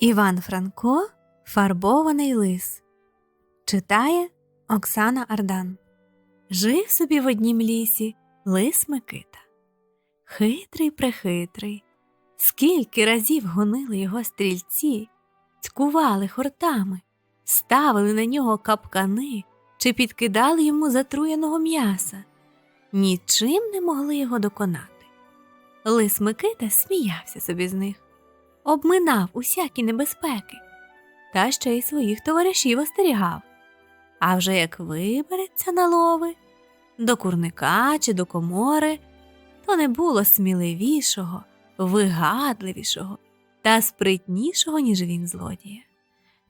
Іван Франко Фарбований лис читає Оксана Ардан. Жив собі в однім лісі лис Микита. Хитрий прехитрий. Скільки разів гонили його стрільці, цькували хортами, ставили на нього капкани чи підкидали йому затруєного м'яса. Нічим не могли його доконати. Лис Микита сміявся собі з них обминав усякі небезпеки, та ще й своїх товаришів остерігав. А вже як вибереться на лови до курника чи до комори, то не було сміливішого, вигадливішого та спритнішого, ніж він злодія.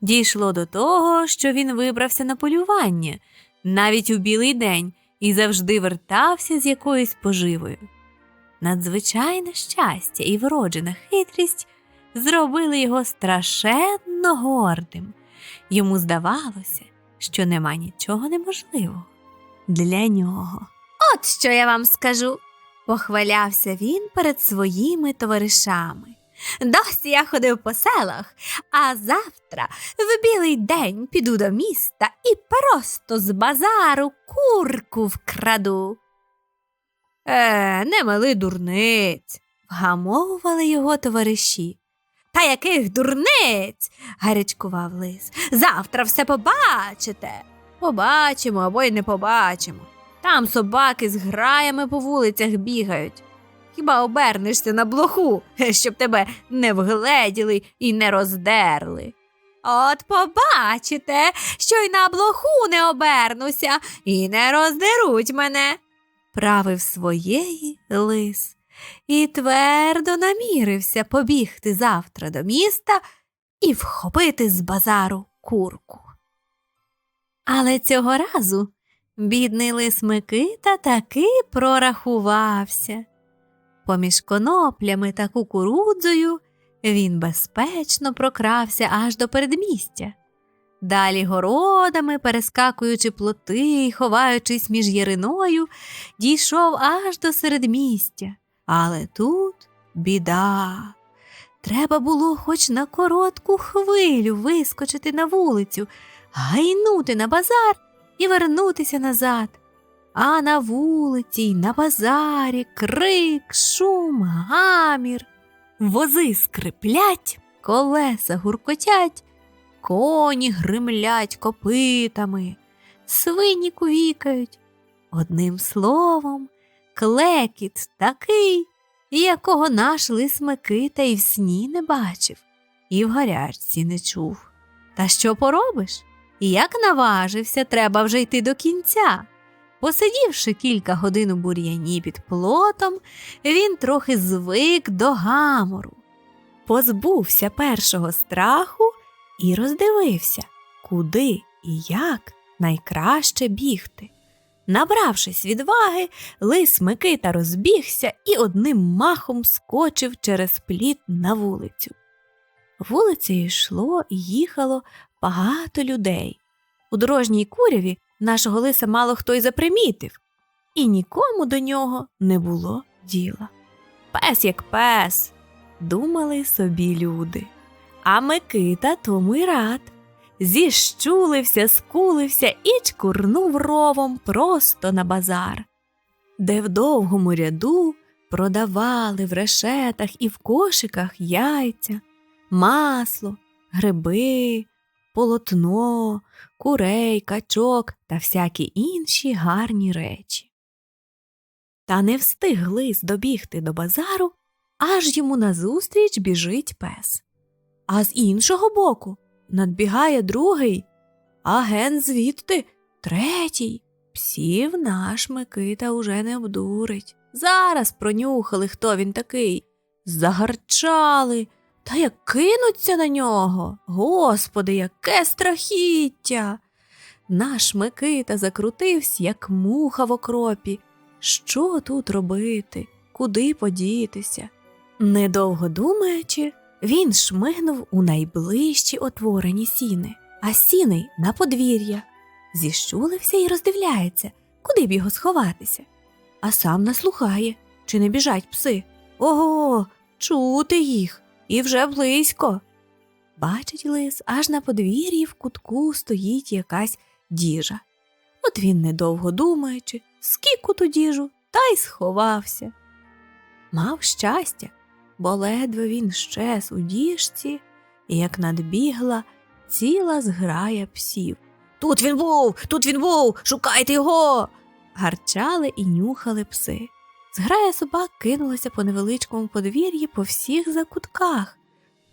Дійшло до того, що він вибрався на полювання навіть у білий день і завжди вертався з якоюсь поживою. Надзвичайне щастя і вроджена хитрість зробили його страшенно гордим. Йому здавалося, що нема нічого неможливого для нього. От що я вам скажу, похвалявся він перед своїми товаришами. Досі я ходив по селах, а завтра в білий день піду до міста і просто з базару курку вкраду. Е, не мили дурниць, вгамовували його товариші. Та яких дурниць? гарячкував лис. Завтра все побачите. Побачимо або й не побачимо. Там собаки з граями по вулицях бігають. Хіба обернешся на блоху, щоб тебе не вгледіли і не роздерли? От побачите, що й на блоху не обернуся і не роздеруть мене, правив своєї лис і твердо намірився побігти завтра до міста і вхопити з базару курку. Але цього разу бідний лис Микита таки прорахувався. Поміж коноплями та кукурудзою він безпечно прокрався аж до передмістя. Далі городами, перескакуючи плоти й ховаючись між яриною, дійшов аж до середмістя. Але тут біда. Треба було хоч на коротку хвилю вискочити на вулицю, гайнути на базар і вернутися назад. А на вулиці й на базарі крик, шум, гамір, вози скриплять, колеса гуркотять, коні гримлять копитами, свині кувікають. Одним словом, клекіт такий, якого наш лис Микита і в сні не бачив, і в гарячці не чув. Та що поробиш? Як наважився, треба вже йти до кінця. Посидівши кілька годин у бур'яні під плотом, він трохи звик до гамору, позбувся першого страху і роздивився, куди і як найкраще бігти. Набравшись відваги, лис Микита розбігся і одним махом скочив через пліт на вулицю. Вулицею йшло і їхало багато людей. У дорожній куряві нашого лиса мало хто й запримітив, і нікому до нього не було діла. Пес як пес, думали собі люди. А Микита тому й рад зіщулився, скулився і чкурнув ровом просто на базар, де в довгому ряду продавали в решетах і в кошиках яйця, масло, гриби, полотно, курей, качок та всякі інші гарні речі. Та не встиг лис добігти до базару, аж йому назустріч біжить пес. А з іншого боку надбігає другий, а ген звідти третій. Псів наш Микита уже не обдурить. Зараз пронюхали, хто він такий, загарчали, та як кинуться на нього. Господи, яке страхіття! Наш Микита закрутився, як муха в окропі. Що тут робити? Куди подітися? Недовго думаючи, він шмигнув у найближчі отворені сіни, а сіни на подвір'я. Зіщулився і роздивляється, куди б його сховатися. А сам наслухає, чи не біжать пси. Ого, чути їх і вже близько. Бачить лис, аж на подвір'ї в кутку стоїть якась діжа. От він, недовго думаючи, скік у ту діжу та й сховався. Мав щастя, бо ледве він щез у діжці, і як надбігла ціла зграя псів. Тут він був, тут він був, шукайте його. Гарчали і нюхали пси. Зграя собак кинулася по невеличкому подвір'ї по всіх закутках,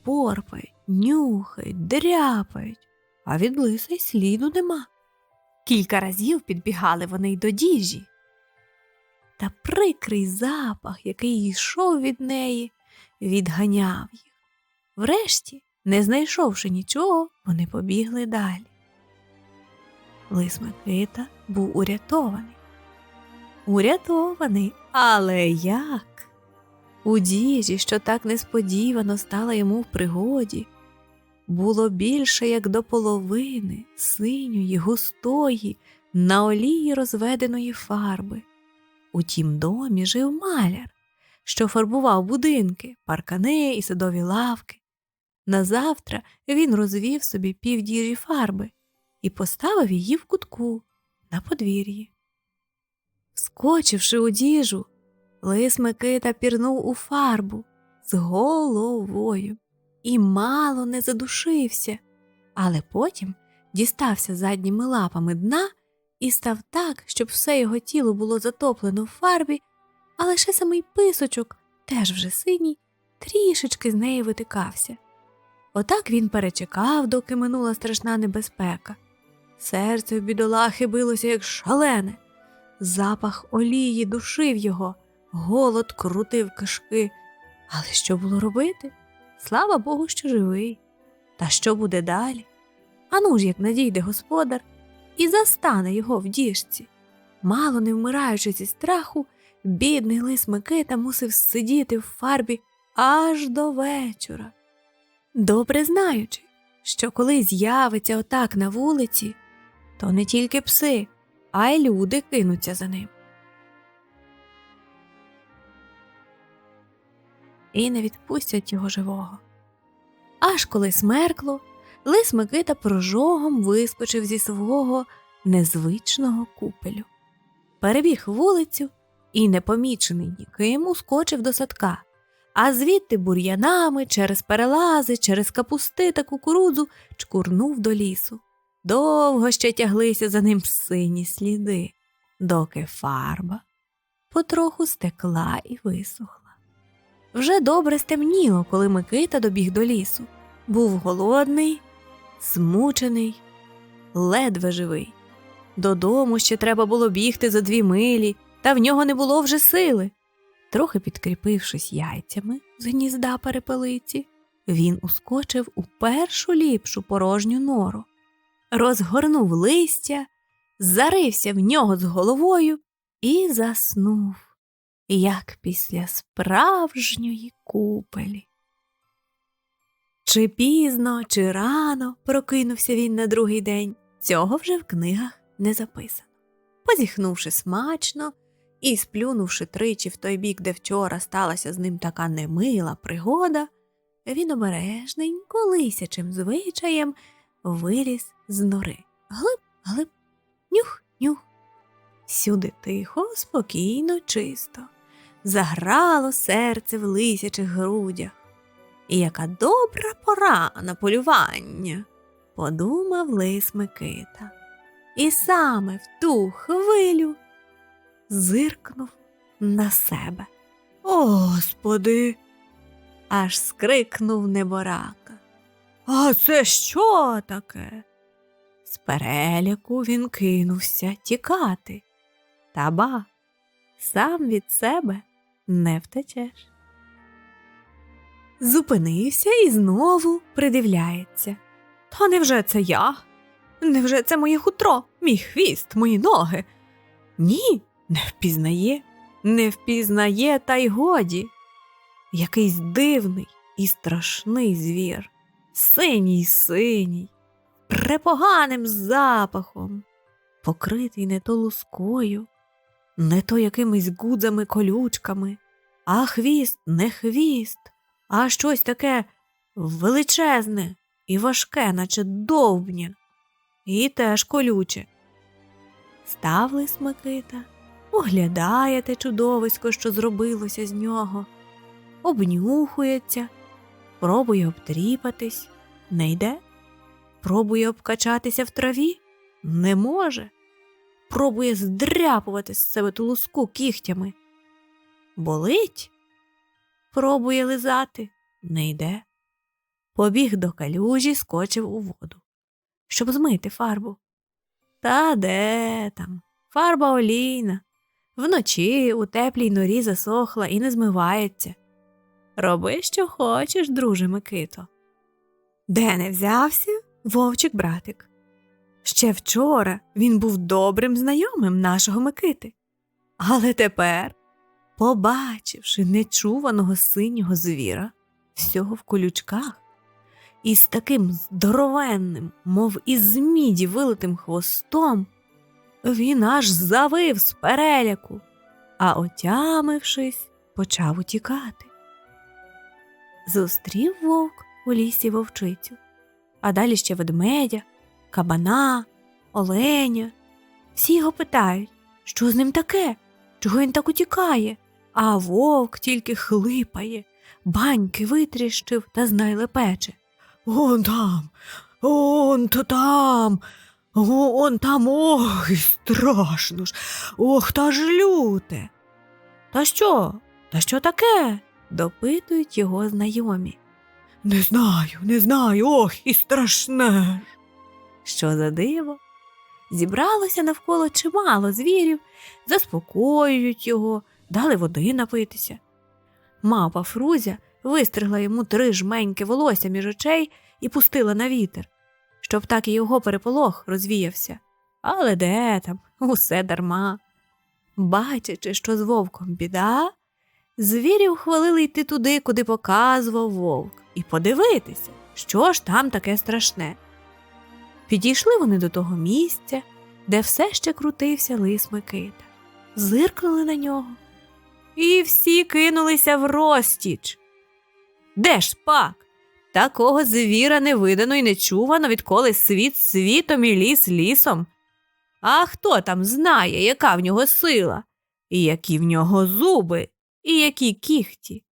порпають, нюхають, дряпають, а від лиса й сліду нема. Кілька разів підбігали вони й до діжі. Та прикрий запах, який йшов від неї, відганяв їх. Врешті, не знайшовши нічого, вони побігли далі. Лис Микита був урятований. Урятований, але як? У діжі, що так несподівано стала йому в пригоді, було більше як до половини синьої, густої, на олії розведеної фарби. У тім домі жив маляр, що фарбував будинки, паркани і садові лавки. Назавтра він розвів собі півдіжі фарби і поставив її в кутку на подвір'ї. Скочивши у діжу, лис Микита пірнув у фарбу з головою і мало не задушився, але потім дістався задніми лапами дна і став так, щоб все його тіло було затоплено в фарбі, а лише самий писочок, теж вже синій, трішечки з неї витикався. Отак він перечекав, доки минула страшна небезпека. Серце в бідолахи билося, як шалене. Запах олії душив його, голод крутив кишки. Але що було робити? Слава Богу, що живий. Та що буде далі? Ану ж, як надійде господар і застане його в діжці. Мало не вмираючи зі страху, бідний лис Микита мусив сидіти в фарбі аж до вечора. Добре знаючи, що коли з'явиться отак на вулиці, то не тільки пси, а й люди кинуться за ним. І не відпустять його живого. Аж коли смеркло, лис Микита прожогом вискочив зі свого незвичного купелю, перебіг вулицю і, непомічений ніким, ускочив до садка, а звідти бур'янами через перелази, через капусти та кукурудзу чкурнув до лісу. Довго ще тяглися за ним сині сліди, доки фарба потроху стекла і висохла. Вже добре стемніло, коли Микита добіг до лісу. Був голодний, змучений, ледве живий. Додому ще треба було бігти за дві милі, та в нього не було вже сили. Трохи підкріпившись яйцями з гнізда перепелиці, він ускочив у першу ліпшу порожню нору, розгорнув листя, зарився в нього з головою і заснув, як після справжньої купелі. Чи пізно, чи рано прокинувся він на другий день, цього вже в книгах не записано. Позіхнувши смачно і сплюнувши тричі в той бік, де вчора сталася з ним така немила пригода, він обережненько лисячим звичаєм виліз з нори. Глиб, глиб, нюх, нюх. Всюди тихо, спокійно, чисто. Заграло серце в лисячих грудях. І яка добра пора на полювання, подумав лис Микита. І саме в ту хвилю зиркнув на себе. Господи. аж скрикнув неборака. А це що таке? З переляку він кинувся тікати. Та ба, сам від себе не втечеш. Зупинився і знову придивляється. Та невже це я? Невже це моє хутро, мій хвіст, мої ноги? Ні, не впізнає, не впізнає, та й годі. Якийсь дивний і страшний звір, синій синій, препоганим запахом, покритий не то лускою, не то якимись гудзами колючками, а хвіст не хвіст, а щось таке величезне, і важке, наче довбня, і теж колюче. Став лис Микита, оглядає те чудовисько, що зробилося з нього, обнюхується, пробує обтріпатись, не йде, пробує обкачатися в траві, не може, пробує здряпувати з себе ту луску кігтями. Болить, пробує лизати, не йде. Побіг до калюжі, скочив у воду, щоб змити фарбу. Та де там? Фарба олійна. Вночі у теплій норі засохла і не змивається. Роби, що хочеш, друже Микито. Де не взявся вовчик братик. Ще вчора він був добрим знайомим нашого Микити. Але тепер, побачивши нечуваного синього звіра, всього в колючках, і з таким здоровенним, мов із міді вилитим хвостом, він аж завив з переляку, а отямившись, почав утікати. Зустрів вовк у лісі вовчицю, а далі ще ведмедя, кабана, оленя. Всі його питають, що з ним таке, чого він так утікає, а вовк тільки хлипає, баньки витріщив та знай пече. Он там, он то там, он там ох, і страшно ж, ох, та ж люте. Та що? Та що таке? допитують його знайомі. Не знаю, не знаю, ох, і страшне. Що за диво? Зібралося навколо чимало звірів, заспокоюють його, дали води напитися. Мапа Фрузя вистригла йому три жменьки волосся між очей і пустила на вітер, щоб так і його переполох розвіявся. Але де там, усе дарма. Бачачи, що з вовком біда, звірів хвалили йти туди, куди показував вовк, і подивитися, що ж там таке страшне. Підійшли вони до того місця, де все ще крутився лис Микита, зиркнули на нього, і всі кинулися в розтіч. Де ж пак? Такого звіра не видано і не чувано, відколи світ світом і ліс лісом. А хто там знає, яка в нього сила, і які в нього зуби, і які кіхті,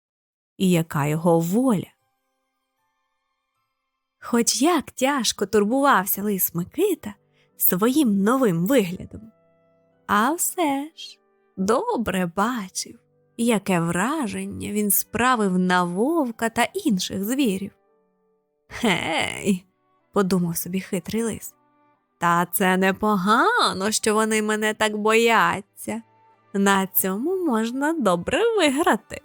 і яка його воля? Хоч як тяжко турбувався лис Микита своїм новим виглядом, а все ж добре бачив, яке враження він справив на вовка та інших звірів. Гей, подумав собі хитрий лис. Та це непогано, що вони мене так бояться. На цьому можна добре виграти.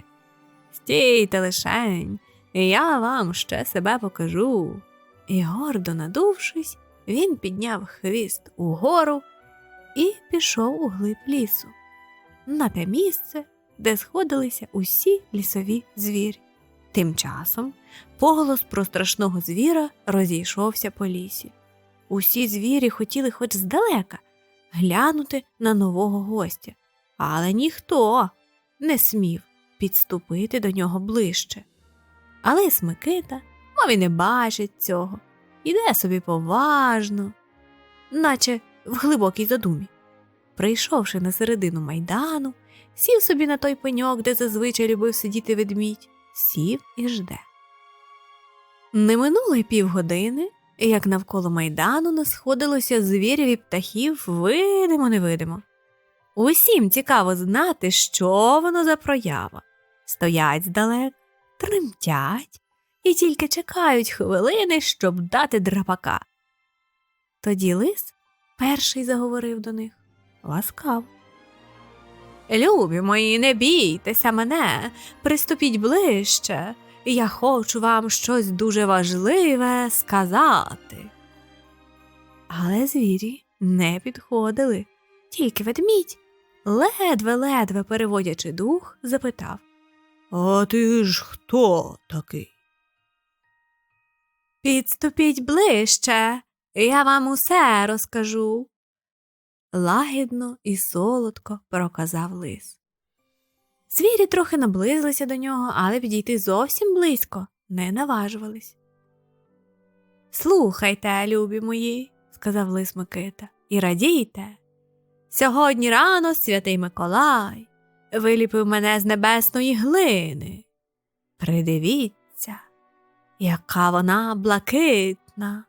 Стійте лишень, я вам ще себе покажу. І гордо надувшись, він підняв хвіст угору і пішов у глиб лісу, на те місце, де сходилися усі лісові звірі. Тим часом поголос про страшного звіра розійшовся по лісі. Усі звірі хотіли хоч здалека глянути на нового гостя, але ніхто не смів підступити до нього ближче. Але Смикита, мов і не бачить цього, іде собі поважно, наче в глибокій задумі. Прийшовши на середину майдану, сів собі на той пеньок, де зазвичай любив сидіти ведмідь, сів і жде. Не минуло й півгодини, як навколо майдану насходилося звірів і птахів видимо невидимо. Усім цікаво знати, що воно за проява. Стоять здалек, тремтять і тільки чекають хвилини, щоб дати драпака. Тоді лис перший заговорив до них ласкав. Любі мої, не бійтеся мене, приступіть ближче, я хочу вам щось дуже важливе сказати. Але звірі не підходили, тільки ведмідь, ледве-ледве переводячи дух, запитав А ти ж хто такий? Підступіть ближче, я вам усе розкажу. Лагідно і солодко проказав лис. Звірі трохи наблизилися до нього, але підійти зовсім близько не наважувались. Слухайте, любі мої, сказав лис Микита, і радійте. Сьогодні рано святий Миколай виліпив мене з небесної глини. Придивіться, яка вона блакитна.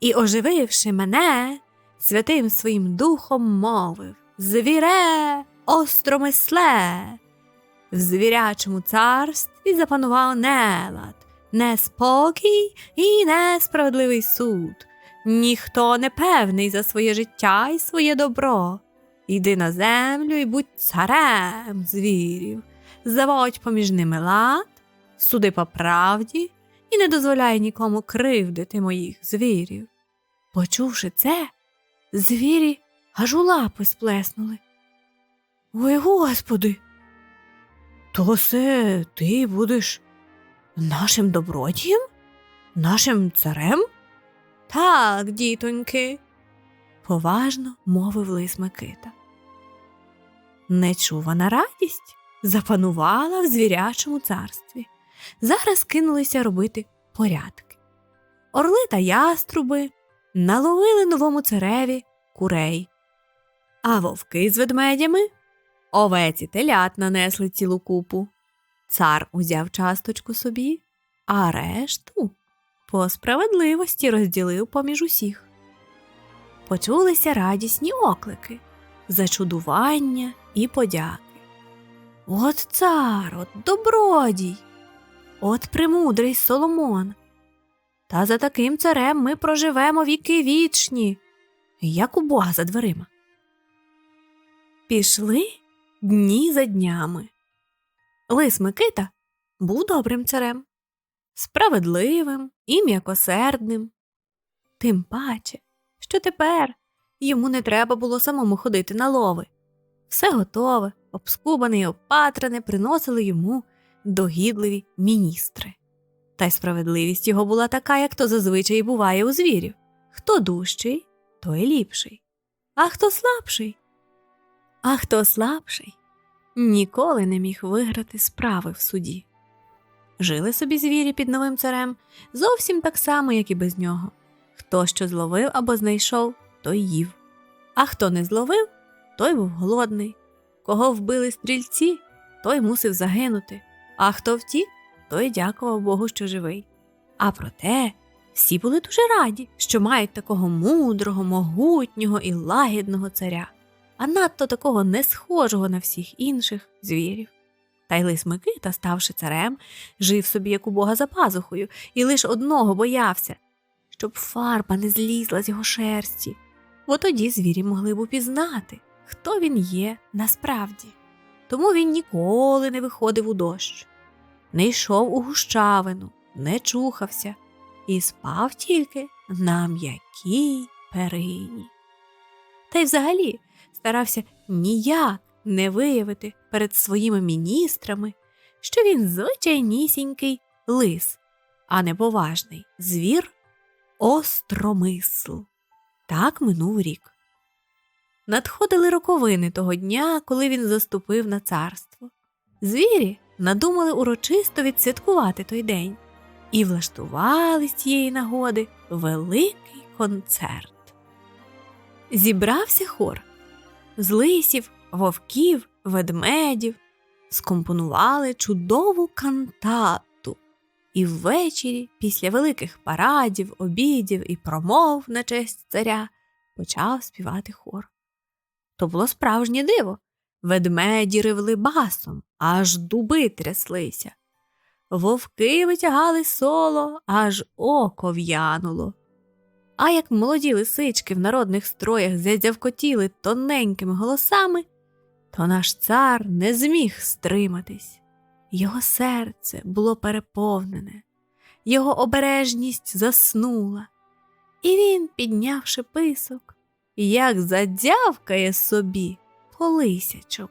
І, ожививши мене, святим своїм духом мовив Звіре, остромисле. В звірячому царстві запанував нелад, неспокій і несправедливий суд. Ніхто не певний за своє життя і своє добро. Йди на землю і будь царем звірів, заводь поміж ними лад, суди по правді і не дозволяй нікому кривдити моїх звірів. Почувши це, звірі аж у лапи сплеснули. Ой, господи, то це ти будеш нашим добродієм? Нашим царем? Так, дітоньки, поважно мовив лис Микита. Нечувана радість запанувала в звірячому царстві. Зараз кинулися робити порядки. Орли та яструби наловили новому цареві курей, а вовки з ведмедями овець і телят нанесли цілу купу. Цар узяв часточку собі, а решту по справедливості розділив поміж усіх. Почулися радісні оклики, зачудування і подяки. От цар, от добродій, от премудрий Соломон. Та за таким царем ми проживемо віки вічні, як у Бога за дверима. Пішли дні за днями. Лис Микита був добрим царем, справедливим і м'якосердним. Тим паче, що тепер йому не треба було самому ходити на лови. Все готове, обскубане і опатрене приносили йому догідливі міністри. Та й справедливість його була така, як то зазвичай буває у звірів хто дужчий, той ліпший, а хто слабший. А хто слабший, ніколи не міг виграти справи в суді. Жили собі звірі під новим царем зовсім так само, як і без нього. Хто що зловив або знайшов, той їв. А хто не зловив, той був голодний. Кого вбили стрільці, той мусив загинути, а хто втік, той дякував Богу, що живий. А проте всі були дуже раді, що мають такого мудрого, могутнього і лагідного царя, а надто такого не схожого на всіх інших звірів. Та й лис Микита, ставши царем, жив собі, як у Бога за пазухою, і лиш одного боявся, щоб фарба не злізла з його шерсті, бо тоді звірі могли б упізнати, хто він є насправді. Тому він ніколи не виходив у дощ, не йшов у гущавину, не чухався і спав тільки на м'якій перині. Та й взагалі старався ніяк не виявити перед своїми міністрами, що він звичайнісінький лис, а не поважний звір остромисл. Так минув рік. Надходили роковини того дня, коли він заступив на царство. Звірі надумали урочисто відсвяткувати той день і влаштували з цієї нагоди великий концерт. Зібрався хор з лисів, вовків, ведмедів, скомпонували чудову кантату, і ввечері, після великих парадів, обідів і промов на честь царя, почав співати хор. То було справжнє диво. Ведмеді ревли басом, аж дуби тряслися. Вовки витягали соло, аж око в'януло. А як молоді лисички в народних строях зядзявкотіли тоненькими голосами, то наш цар не зміг стриматись. Його серце було переповнене, його обережність заснула, і він, піднявши писок, як задзявкає собі по.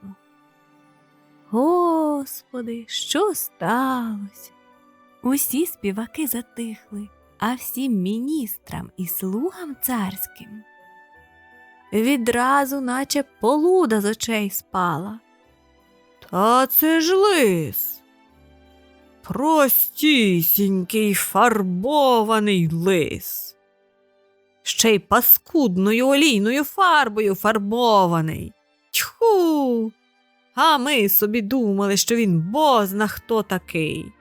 Господи, що сталося? Усі співаки затихли, а всім міністрам і слугам царським. Відразу, наче полуда з очей спала. Та це ж лис. простісінький фарбований лис. Ще й паскудною олійною фарбою фарбований. Тьху. А ми собі думали, що він бозна хто такий.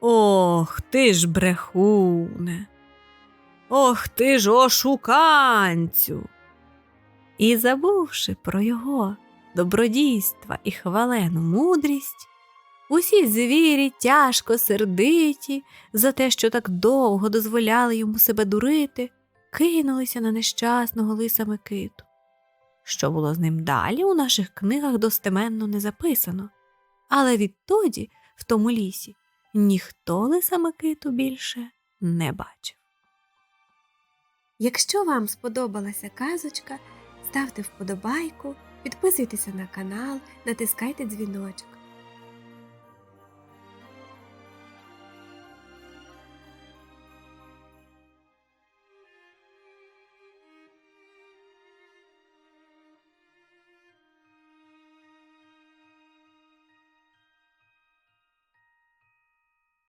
Ох, ти ж брехуне. Ох ти ж ошуканцю. І забувши про його добродійства і хвалену мудрість, усі звірі тяжко сердиті за те, що так довго дозволяли йому себе дурити, кинулися на нещасного лиса Микиту. Що було з ним далі, у наших книгах достеменно не записано, але відтоді, в тому лісі, ніхто лиса Микиту більше не бачив. Якщо вам сподобалася казочка, ставте вподобайку, підписуйтеся на канал, натискайте дзвіночок.